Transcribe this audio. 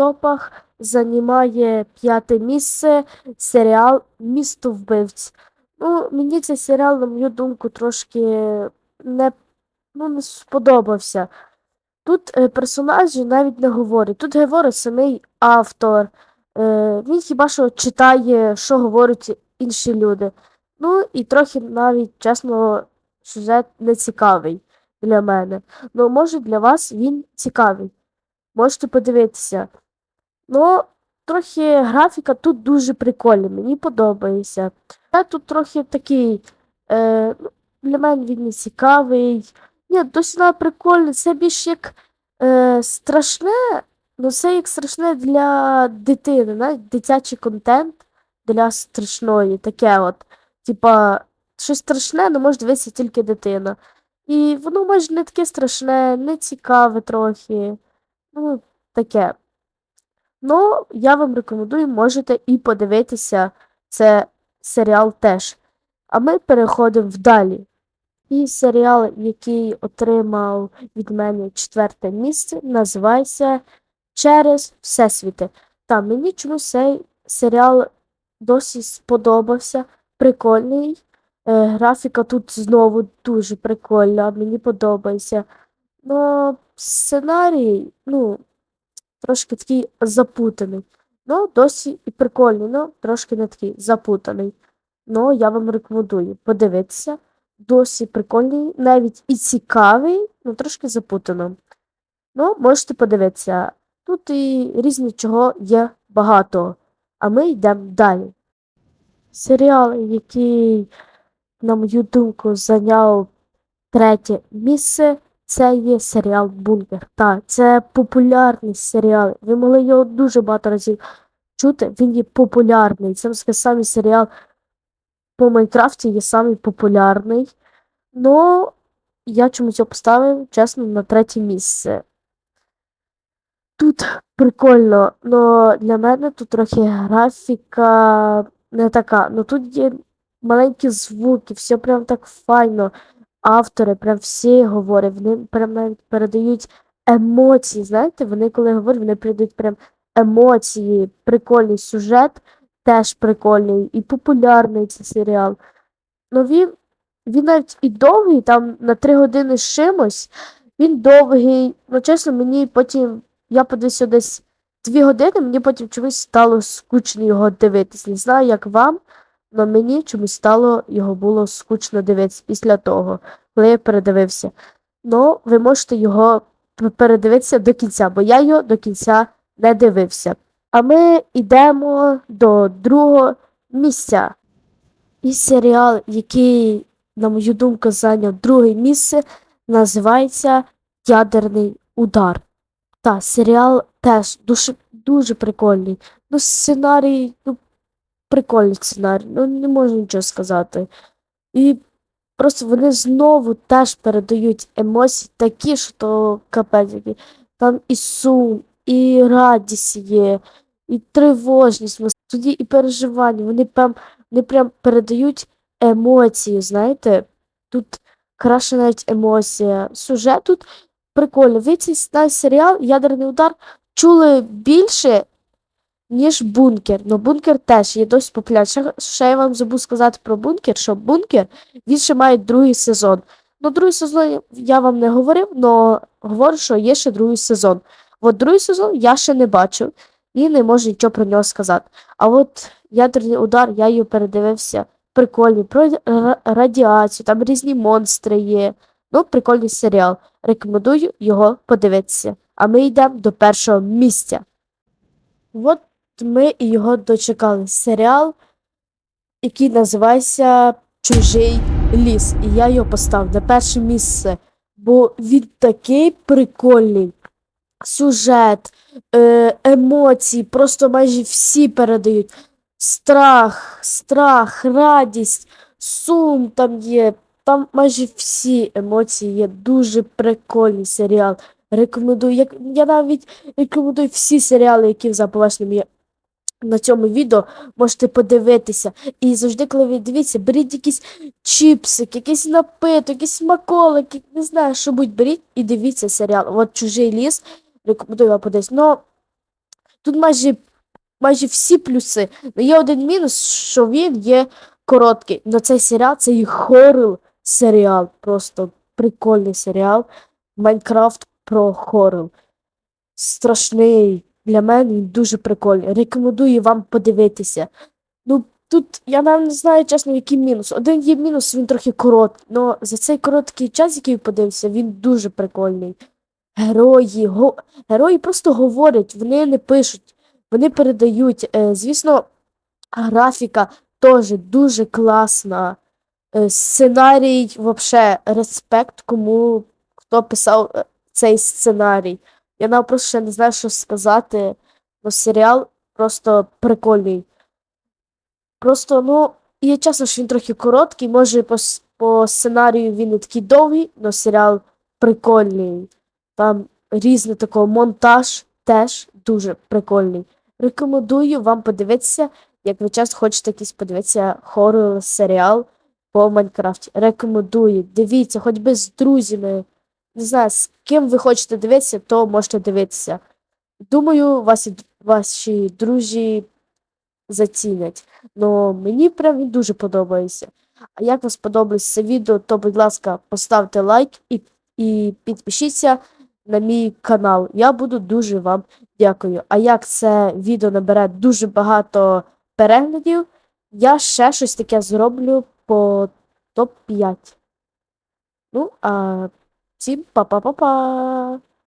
топах займає п'яте місце серіал Місто вбивць. Ну, мені цей серіал, на мою думку, трошки не, ну, не сподобався. Тут е, персонажі навіть не говорять. Тут говорить самий автор. Е, він хіба що читає, що говорять інші люди. Ну і трохи навіть, чесно, сюжет не цікавий для мене. Ну, може, для вас він цікавий. Можете подивитися. Ну, трохи графіка тут дуже прикольна, мені подобається. Я тут трохи такий. Е, ну, для мене він не цікавий. Ні, досі прикольна. Це більш як е, страшне, ну це як страшне для дитини, навіть дитячий контент для страшної. Таке от. Типа, щось страшне, але може дивитися тільки дитина. І воно майже не таке страшне, не цікаве трохи. Ну, таке. Ну, я вам рекомендую, можете і подивитися це серіал теж. А ми переходимо вдалі. І серіал, який отримав від мене четверте місце, називається Через Всесвіти. Та мені чомусь цей серіал досі сподобався. Прикольний. Е, графіка тут знову дуже прикольна, мені подобається. Ну, сценарій, ну, трошки такий запутаний. Ну, досі і прикольний, ну, трошки не такий запутаний. Ну, я вам рекомендую подивитися. Досі прикольний, навіть і цікавий, ну трошки запутано. Ну, можете подивитися. Тут і різні чого є багато. А ми йдемо далі. Серіал, який, на мою думку, зайняв третє місце, це є серіал Бункер. Так, це популярний серіал. Ви могли його дуже багато разів чути. Він є популярний. Це самий серіал по Майнкрафті є самий популярний. Ну, я чомусь його поставив, чесно, на третє місце. Тут прикольно, але для мене тут трохи графіка не така. Ну тут є маленькі звуки, все прям так файно. Автори прям всі говорять, вони прям навіть передають емоції. Знаєте, вони коли говорять, вони передають прям емоції, прикольний сюжет, теж прикольний і популярний цей серіал. Ну він, він навіть і довгий, там на три години з чимось. Він довгий. Ну, чесно, мені потім. Я подивився десь дві години, мені потім чомусь стало скучно його дивитись. Не знаю, як вам, але мені чомусь стало його було скучно дивитися після того, коли я передивився. Ну, ви можете його передивитися до кінця, бо я його до кінця не дивився. А ми йдемо до другого місця. І серіал, який, на мою думку, зайняв друге місце, називається Ядерний удар. Та, серіал теж дуже дуже прикольний. Ну, сценарій, ну, прикольний сценарій, ну не можу нічого сказати. І просто вони знову теж передають емоції такі, що капець. Там і сум, і радість є, і тривожність, тоді і переживання. Вони прям, вони прям передають емоції, знаєте? Тут краще навіть емоція. Сюжет тут прикольно. Ви цей серіал Ядерний удар чули більше, ніж бункер. Ну, бункер теж є досить популярний. Ще, я вам забув сказати про бункер, що бункер він ще має другий сезон. Ну, другий сезон я вам не говорив, але говорю, що є ще другий сезон. От другий сезон я ще не бачив і не можу нічого про нього сказати. А от ядерний удар, я його передивився. Прикольний, про радіацію, там різні монстри є. Ну, прикольний серіал. Рекомендую його подивитися. А ми йдемо до першого місця. От ми і його дочекали. Серіал, який називається Чужий ліс. І я його поставив на перше місце. Бо він такий прикольний. Сюжет, е, емоції, просто майже всі передають. Страх, страх, радість, сум там є. Там майже всі емоції є. Дуже прикольний серіал. Рекомендую. Я навіть рекомендую всі серіали, які за побаченням є на цьому відео, можете подивитися. І завжди, коли ви дивіться, беріть якісь чіпсики, якийсь напиток, якісь смаколики, не знаю, що будь беріть і дивіться серіал. От чужий ліс. Рекомендую вам подивитися. Ну, Тут майже, майже всі плюси. Ну є один мінус, що він є короткий. Но цей серіал це і хоррор серіал. Просто прикольний серіал. Майнкрафт про хоррор. Страшний. Для мене він дуже прикольний. Рекомендую вам подивитися. Ну, тут я навіть не знаю, чесно, який мінус. Один є мінус, він трохи короткий. але за цей короткий час, який подивився, він дуже прикольний. Герої, го... герої просто говорять, вони не пишуть, вони передають. Е, звісно, графіка теж дуже класна. Е, сценарій, взагалі, респект, кому хто писав е, цей сценарій. Я навіть просто ще не знаю, що сказати. Ну, серіал просто прикольний. Просто, ну, є чесно, що він трохи короткий, може по, по сценарію він не такий довгий, але серіал прикольний. Там різний такий монтаж теж дуже прикольний. Рекомендую вам подивитися, як ви часто хочете якийсь подивитися хоррор серіал по Майнкрафті. Рекомендую. Дивіться, хоч би з друзями. Не знаю, з ким ви хочете дивитися, то можете дивитися. Думаю, ваші, ваші друзі зацінять. Ну, мені прям він дуже подобається. А як вам сподобалось це відео, то, будь ласка, поставте лайк і, і підпишіться на мій канал. Я буду дуже вам дякую. А як це відео набере дуже багато переглядів, я ще щось таке зроблю по топ-5. Ну, а всім па-па-па-па!